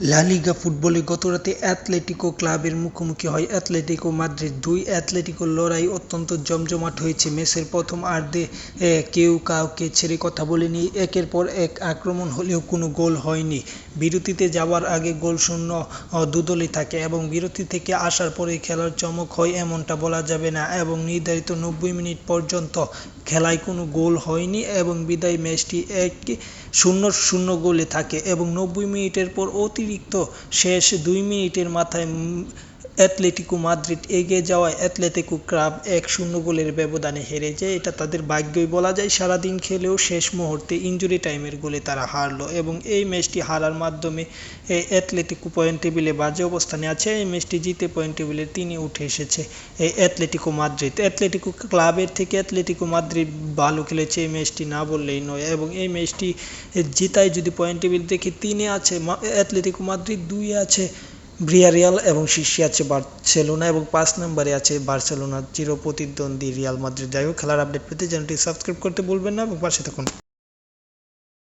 লা লিগা ফুটবলে গতরাতে অ্যাতলেটিকো ক্লাবের মুখোমুখি হয়। অ্যাতলেটিকো মাদ্রিদ দুই অ্যাটলেটিকোর লড়াই অত্যন্ত জমজমাট হয়েছে। ম্যাচের প্রথম আর্ধে কেউ কাউকে ছেড়ে কথা বলেনি। একের পর এক আক্রমণ হলেও কোনো গোল হয়নি। বিরতিতে যাওয়ার আগে গোল শূন্য দুদলই থাকে এবং বিরতি থেকে আসার পরে খেলার চমক হয় এমনটা বলা যাবে না এবং নির্ধারিত নব্বই মিনিট পর্যন্ত খেলায় কোনো গোল হয়নি এবং বিদায় ম্যাচটি এক শূন্য শূন্য গোলে থাকে এবং নব্বই মিনিটের পর অতিরিক্ত শেষ দুই মিনিটের মাথায় অ্যাটলেটিকো মাদ্রিদ এগিয়ে যাওয়ায় অ্যাটলেটিকো ক্লাব এক শূন্য গোলের ব্যবধানে হেরে যায়। এটা তাদের ভাগ্যই বলা যায়। সারাদিন খেলেও শেষ মুহূর্তে ইঞ্জুরি টাইমের গোলে তারা হারলো এবং এই ম্যাচটি হারার মাধ্যমে অ্যাটলেটিকো পয়েন্ট টেবিলে বাজে অবস্থানে আছে। এই ম্যাচটি জিতে পয়েন্ট টেবিলে তিনি উঠে এসেছে এই অ্যাটলেটিকো মাদ্রিদ। অ্যাটলেটিকো ক্লাবের থেকে অ্যাটলেটিকো মাদ্রিদ ভালো খেলেছে এই ম্যাচটি না বললেই নয় এবং এই ম্যাচটি জিতায় যদি পয়েন্ট টেবিল দেখি তিনে আছে অ্যাটলেটিকো মাদ্রিদ দুই আছে। ভিয়ারিয়াল এবং শীর্ষে আছে বার্সেলোনা এবং পাঁচ নম্বরে আছে বার্সেলোনার চিরপ্রতিদ্বন্দ্বী রিয়াল মাদ্রিদ। যাই হোক, খেলার আপডেট পেতে চ্যানেলটি সাবস্ক্রাইব করতে ভুলবেন না এবং পাশে থাকুন।